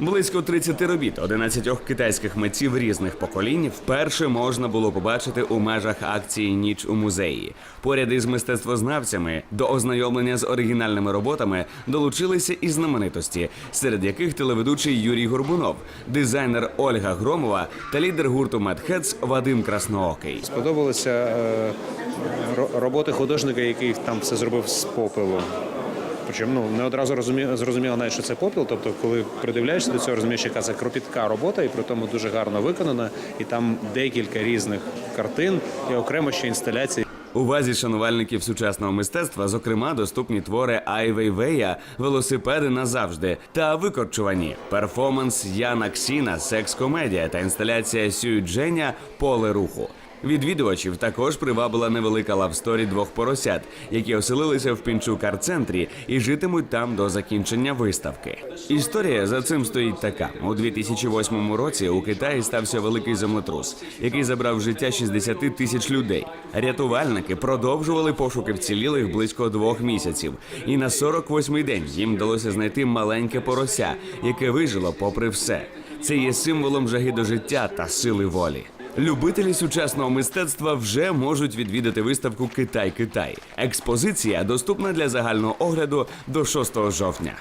Близько 30 робіт 11 китайських митців різних поколінь вперше можна було побачити у межах акції Ніч у музеї. Поряд із мистецтвознавцями до ознайомлення з оригінальними роботами долучилися і знаменитості, серед яких телеведучий Юрій Горбунов, дизайнер Ольга Громова та лідер гурту Медхец Вадим Красноокий. Сподобалися е, роботи художника, який там все зробив з попелу. Причому ну, не одразу розумі, зрозуміло навіть, що це попіл. Тобто, коли придивляєшся до цього, розумієш, яка це кропітка робота, і при тому дуже гарно виконана. І там декілька різних картин і окремо ще інсталяції. Увазі шанувальників сучасного мистецтва, зокрема, доступні твори Ай Вейвея, велосипеди назавжди та викорчувані, перформанс Яна Ксіна, секс-комедія та інсталяція Сюй Дженя Поле руху. Відвідувачів також привабила невелика лавсторі двох поросят, які оселилися в Пінчук-арт-центрі і житимуть там до закінчення виставки. Історія за цим стоїть така: у 2008 році у Китаї стався великий землетрус, який забрав життя 60 тисяч людей. Рятувальники продовжували пошуки вцілілих близько двох місяців, і на 48-й день їм вдалося знайти маленьке порося, яке вижило попри все. Це є символом жаги до життя та сили волі. Любителі сучасного мистецтва вже можуть відвідати виставку Китай Китай. Експозиція доступна для загального огляду до 6 жовтня.